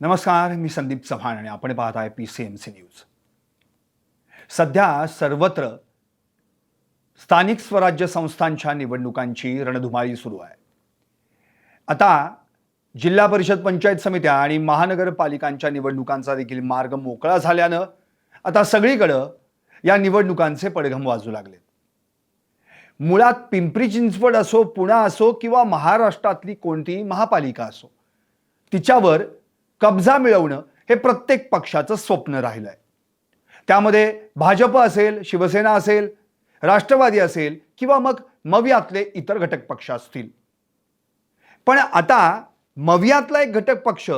नमस्कार मी संदीप चव्हाण आणि आपण पाहत आहे P C M C news सध्या सर्वत्र स्थानिक स्वराज्य संस्थांच्या निवडणुकांची रणधुमाळी सुरू आहे. आता जिल्हा परिषद पंचायत समित्या आणि महानगरपालिकांच्या निवडणुकांचा देखील मार्ग मोकळा झाल्यानं आता सगळीकडं या निवडणुकांचे पडघम वाजू लागलेत. मुळात पिंपरी चिंचवड असो पुणा असो किंवा महाराष्ट्रातली कोणतीही महापालिका असो तिच्यावर कब्जा मिळवणं हे प्रत्येक पक्षाचं स्वप्न राहिलं आहे त्यामध्ये भाजप असेल शिवसेना असेल राष्ट्रवादी असेल किंवा मग मवियातले इतर घटक पक्ष असतील. पण आता मवियातला एक घटक पक्ष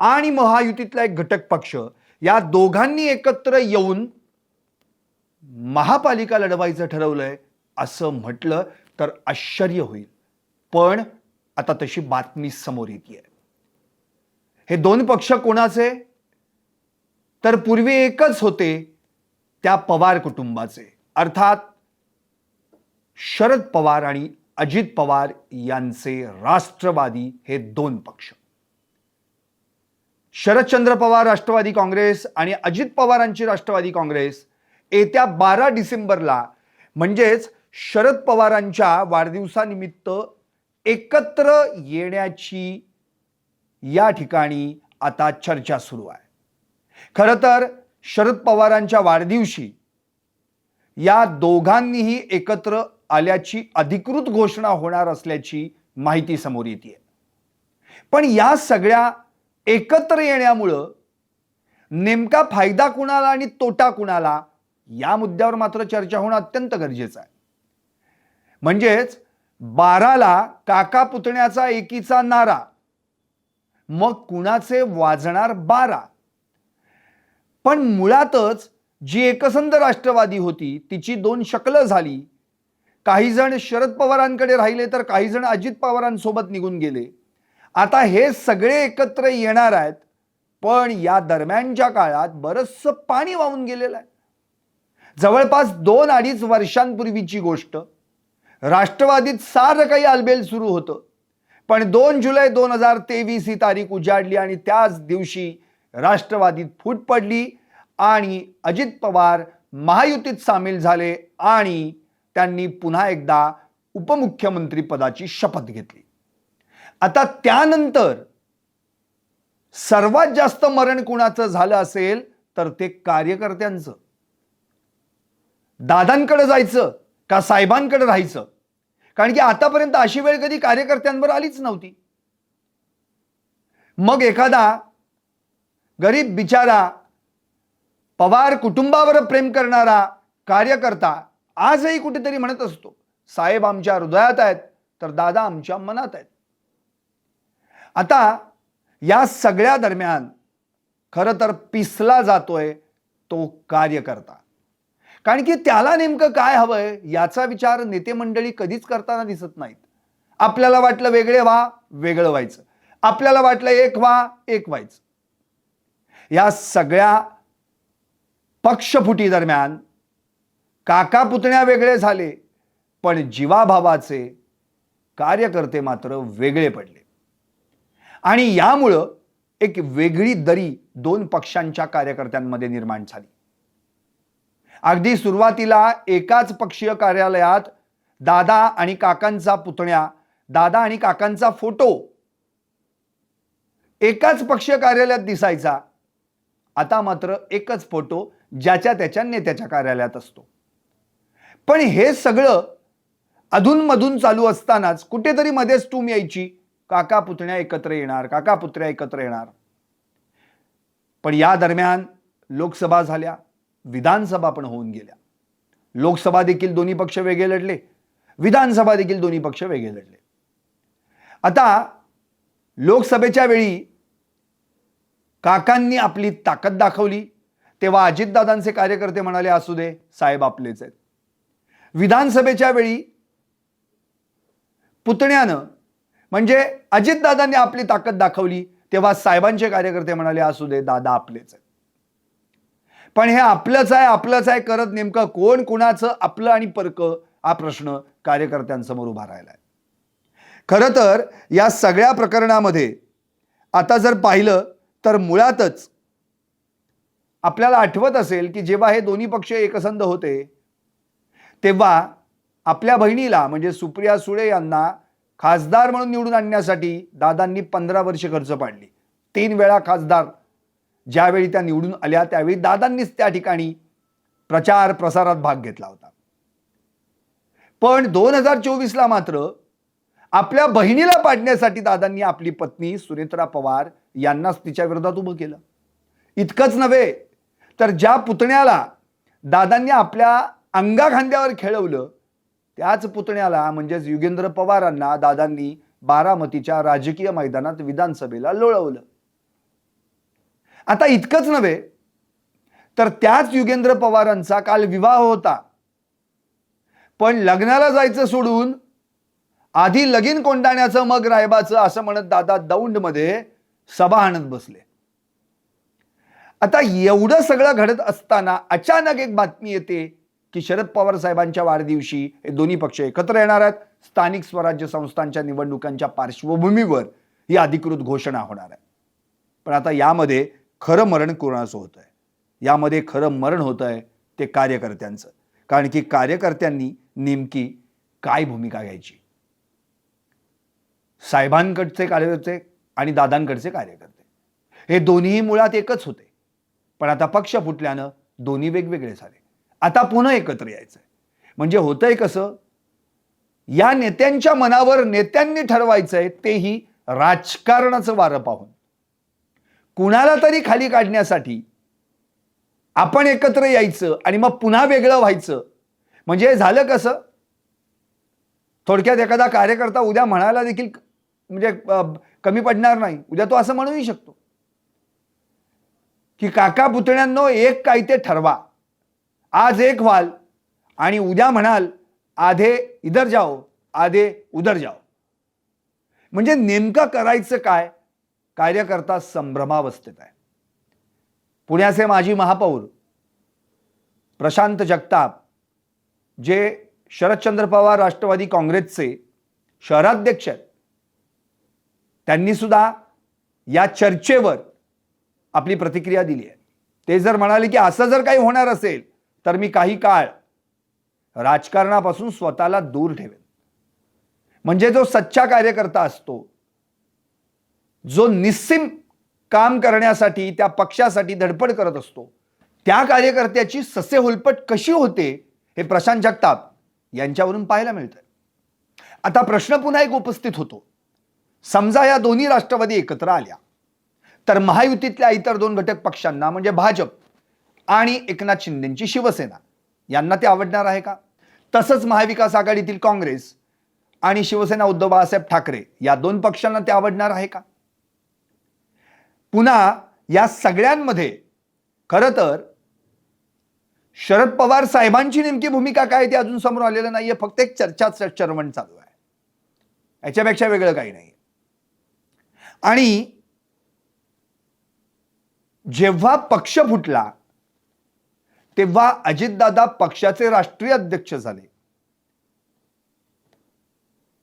आणि महायुतीतला एक घटक पक्ष या दोघांनी एकत्र येऊन महापालिका लढवायचं ठरवलंय असं म्हटलं तर आश्चर्य होईल. पण आता तशी बातमी समोर येते हे दोन पक्ष कोणाचे? तर पूर्वी एकच होते त्या पवार कुटुंबाचे. अर्थात शरद पवार आणि अजित पवार यांचे राष्ट्रवादी हे दोन पक्ष. शरदचंद्र पवार राष्ट्रवादी काँग्रेस आणि अजित पवारांची राष्ट्रवादी काँग्रेस येत्या बारा डिसेंबरला म्हणजेच शरद पवारांच्या वाढदिवसानिमित्त एकत्र येण्याची या ठिकाणी आता चर्चा सुरू आहे. खरं तर शरद पवारांच्या वाढदिवशी या दोघांनीही एकत्र आल्याची अधिकृत घोषणा होणार असल्याची माहिती समोर येते पण या सगळ्या एकत्र येण्यामुळं नेमका फायदा कुणाला आणि तोटा कुणाला या मुद्द्यावर मात्र चर्चा होणं अत्यंत गरजेचं आहे. म्हणजेच बाराला काका पुतण्याचा एकीचा नारा मग कुणाचे वाजणार बारा? पण मुळातच जी एकसंध राष्ट्रवादी होती तिची दोन शकलं झाली. काही जण शरद पवारांकडे राहिले तर काही जण अजित पवारांसोबत निघून गेले. आता हे सगळे एकत्र येणार आहेत पण या दरम्यानच्या काळात बरंचसं पाणी वाहून गेलेलं आहे. जवळपास दोन अडीच वर्षांपूर्वीची गोष्ट. राष्ट्रवादीत सारं काही आलबेल सुरू होतं. पण दोन जुलै दोन हजार तेवीस ही तारीख उजाडली आणि त्याच दिवशी राष्ट्रवादीत फूट पडली आणि अजित पवार महायुतीत सामील झाले आणि त्यांनी पुन्हा एकदा उपमुख्यमंत्री पदाची शपथ घेतली. आता त्यानंतर सर्वात जास्त मरण कुणाचं झालं असेल तर ते कार्यकर्त्यांचं. दादांकडे जायचं का साहेबांकडे राहायचं? कारण की आतापर्यंत अशी वेळ कधी कार्यकर्त्यांवर आलीच नव्हती. मग एखादा गरीब बिचारा पवार कुटुंबावर प्रेम करणारा कार्यकर्ता आजही कुठेतरी म्हणत असतो साहेब आमच्या हृदयात आहेत तर दादा आमच्या मनात आहेत. आता या सगळ्या दरम्यान खरं तर पिसला जातोय तो कार्यकर्ता. कारण की त्याला नेमकं काय हवंय याचा विचार नेते मंडळी कधीच करताना दिसत नाहीत. आपल्याला वाटलं वेगळे व्हा वेगळं व्हायचं. आपल्याला वाटलं एक व्हा एक व्हायचं. या सगळ्या पक्षफुटी दरम्यान काका पुतण्या वेगळे झाले पण जीवाभावाचे कार्यकर्ते मात्र वेगळे पडले. आणि यामुळं एक वेगळी दरी दोन पक्षांच्या कार्यकर्त्यांमध्ये निर्माण झाली. अगदी सुरुवातीला एकाच पक्षीय कार्यालयात दादा आणि काकांचा पुतण्या दादा आणि काकांचा फोटो एकाच पक्षीय कार्यालयात दिसायचा. आता मात्र एकच फोटो ज्याच्या त्याच्या नेत्याच्या कार्यालयात असतो. पण हे सगळं अधूनमधून चालू असतानाच कुठेतरी मध्येच टूम यायची. काका पुतण्या एकत्र येणार काका पुतण्या एकत्र येणार. पण या दरम्यान लोकसभा झाल्या. विधानसभा पण होऊन गेल्या. लोकसभा देखील दोन्ही पक्ष वेगळे लढले. विधानसभा देखील दोन्ही पक्ष वेगळे लढले. आता लोकसभेच्या वेळी काकांनी आपली ताकद दाखवली. तेव्हा अजितदादांचे कार्यकर्ते म्हणाले असू दे साहेब आपलेच आहेत. विधानसभेच्या वेळी पुतण्यानं म्हणजे अजितदादांनी आपली ताकद दाखवली तेव्हा साहेबांचे कार्यकर्ते म्हणाले असू दे दादा आपलेच आहेत. पण हे आपलंच आहे आपलंच आहे करत नेमकं कोण कुणाचं आपलं आणि परक हा प्रश्न कार्यकर्त्यांसमोर उभा राहिला आहे खरं तर या सगळ्या प्रकरणामध्ये आता जर पाहिलं तर मुळातच आपल्याला आठवत असेल की जेव्हा हे दोन्ही पक्ष एकसंध होते तेव्हा आपल्या बहिणीला म्हणजे सुप्रिया सुळे यांना खासदार म्हणून निवडून आणण्यासाठी दादांनी पंधरा वर्ष खर्च पाडली. तीन वेळा खासदार ज्यावेळी त्या निवडून आल्या त्यावेळी दादांनीच त्या ठिकाणी प्रचार प्रसारात भाग घेतला होता. पण दोन हजार चोवीसला मात्र आपल्या बहिणीला पाडण्यासाठी दादांनी आपली पत्नी सुरेत्रा पवार यांनाच तिच्या विरोधात उभं केलं. इतकंच नव्हे तर ज्या पुतण्याला दादांनी आपल्या अंगाखांद्यावर खेळवलं त्याच पुतण्याला म्हणजेच युगेंद्र पवारांना दादांनी बारामतीच्या राजकीय मैदानात विधानसभेला लोळवलं. आता इतकंच नव्हे तर त्याच युगेंद्र पवारांचा काल विवाह होता. पण लग्नाला जायचं सोडून आधी लगीन कोंडाण्याचं मग रायबाचं असं म्हणत दादा दौंडमध्ये सभा आणत बसले. आता एवढं सगळं घडत असताना अचानक एक बातमी येते की शरद पवार साहेबांच्या वाढदिवशी हे दोन्ही पक्ष एकत्र येणार आहेत. स्थानिक स्वराज्य संस्थांच्या निवडणुकांच्या पार्श्वभूमीवर ही अधिकृत घोषणा होणार आहे. पण आता यामध्ये खरं मरण कोणाचं होतं आहे यामध्ये खरं मरण होतं आहे ते कार्यकर्त्यांचं. कारण की कार्यकर्त्यांनी नेमकी काय भूमिका घ्यायची? साहेबांकडचे कार्यकर्ते आणि दादांकडचे कार्यकर्ते. हे दोन्ही मुळात एकच होते. पण आता पक्ष फुटल्यानं दोन्ही वेगवेगळे झाले. आता पुन्हा एकत्र यायचंय. म्हणजे होतंय कसं? या नेत्यांच्या मनावर नेत्यांनी ठरवायचंय तेही राजकारणाचं वारं पाहून. कुणाला तरी खाली काढण्यासाठी आपण एकत्र यायचं आणि मग पुन्हा वेगळं व्हायचं. म्हणजे झालं कसं? थोडक्यात एखादा कार्यकर्ता उद्या म्हणायला देखील म्हणजे कमी पडणार नाही. उद्या तो असं म्हणूही शकतो. की काका पुतण्यांनो एक काय ते ठरवा. आज एक व्हाल आणि उद्या म्हणाल आधे इधर जाओ आधे उधर जाओ. म्हणजे नेमकं करायचं काय? कार्यकर्ता संभ्रमावस्थेत आहे. पुण्याचे माजी महापौर प्रशांत जगताप जे शरदचंद्र पवार राष्ट्रवादी काँग्रेसचे शहराध्यक्ष आहेत त्यांनी सुद्धा या चर्चेवर आपली प्रतिक्रिया दिली आहे. ते जर म्हणाले की असं जर काही होणार असेल तर मी काही काळ राजकारणापासून स्वतःला दूर ठेवेन. म्हणजे जो सच्चा कार्यकर्ता असतो जो निस्सिम काम करण्यासाठी त्या पक्षासाठी धडपड करत असतो त्या कार्यकर्त्याची ससे होलपट कशी होते हे प्रशांत जगताप यांच्यावरून पाहायला मिळतंय. आता प्रश्न पुन्हा एक उपस्थित होतो. समजा या दोन्ही राष्ट्रवादी एकत्र आल्या तर महायुतीतल्या इतर दोन घटक पक्षांना म्हणजे भाजप आणि एकनाथ शिंदेची शिवसेना यांना ते आवडणार आहे का? तसंच महाविकास आघाडीतील काँग्रेस आणि शिवसेना उद्धव बाळासाहेब ठाकरे या दोन पक्षांना ते आवडणार आहे का? पुन्हा या सगळ्यांमध्ये खरं तर शरद पवार साहेबांची नेमकी भूमिका काय ते अजून समोर आलेलं नाहीये. फक्त एक चर्चा चर्वण चालू आहे. याच्यापेक्षा वेगळं काही नाही आणि जेव्हा पक्ष फुटला तेव्हा अजितदादा पक्षाचे राष्ट्रीय अध्यक्ष झाले.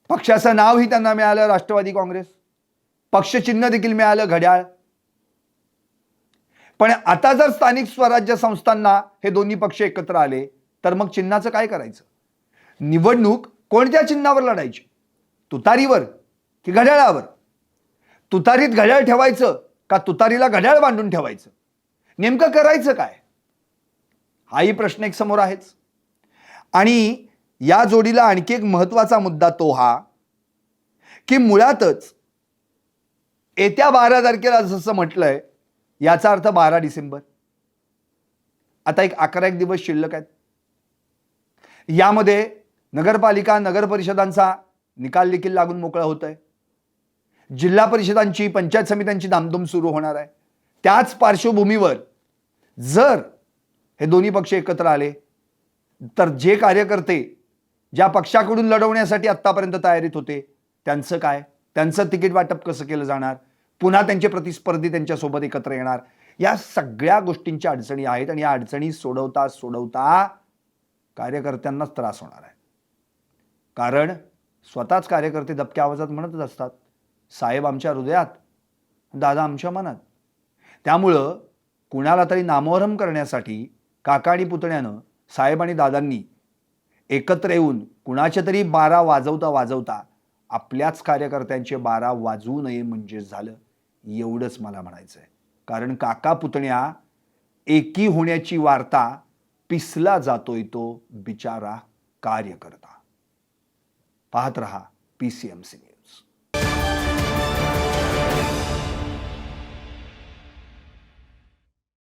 पक्षाचं नावही त्यांना मिळालं राष्ट्रवादी काँग्रेस. पक्षचिन्ह देखील मिळालं घड्याळ. पण आता जर स्थानिक स्वराज्य संस्थांना हे दोन्ही पक्ष एकत्र आले तर मग चिन्हाचं काय करायचं? निवडणूक कोणत्या चिन्हावर लढायची? तुतारीवर की घड्याळावर? तुतारीत घड्याळ ठेवायचं का तुतारीला घड्याळ बांधून ठेवायचं? नेमकं करायचं काय? हाही प्रश्न एक समोर आहेच. आणि या जोडीला आणखी एक महत्त्वाचा मुद्दा तो हा की मुळातच येत्या बारा तारखेला जसं म्हटलंय याचा अर्थ बारा डिसेंबर. आता एक अकरा एक दिवस शिल्लक आहेत. यामध्ये नगरपालिका नगर परिषदांचा निकाल देखील लागून मोकळा होत आहे जिल्हा परिषदांची पंचायत समित्यांची धामधूम सुरू होणार आहे. त्याच पार्श्वभूमीवर जर हे दोन्ही पक्ष एकत्र आले तर जे कार्यकर्ते ज्या पक्षाकडून लढवण्यासाठी आत्तापर्यंत तयारीत होते त्यांचं काय? त्यांचं तिकीट वाटप कसं केलं जाणार? पुन्हा त्यांचे प्रतिस्पर्धी त्यांच्यासोबत एकत्र येणार. या सगळ्या गोष्टींच्या अडचणी आहेत आणि या अडचणी सोडवता सोडवता कार्यकर्त्यांनाच त्रास होणार आहे. कारण स्वतःच कार्यकर्ते दबक्या आवाजात म्हणतच असतात. साहेब आमच्या हृदयात दादा आमच्या मनात. त्यामुळं कुणाला तरी नामोहरम करण्यासाठी काका आणि पुतण्यानं साहेब आणि दादांनी एकत्र येऊन कुणाच्या तरी बारा वाजवता वाजवता आपल्याच कार्यकर्त्यांचे बारा वाजवू नये म्हणजे झालं. एवढंच मला म्हणायचं आहे कारण काका पुतण्या एकी होण्याची वार्ता पिसला जातोय तो बिचारा कार्यकर्ता. पाहत रहा पी सी एम सी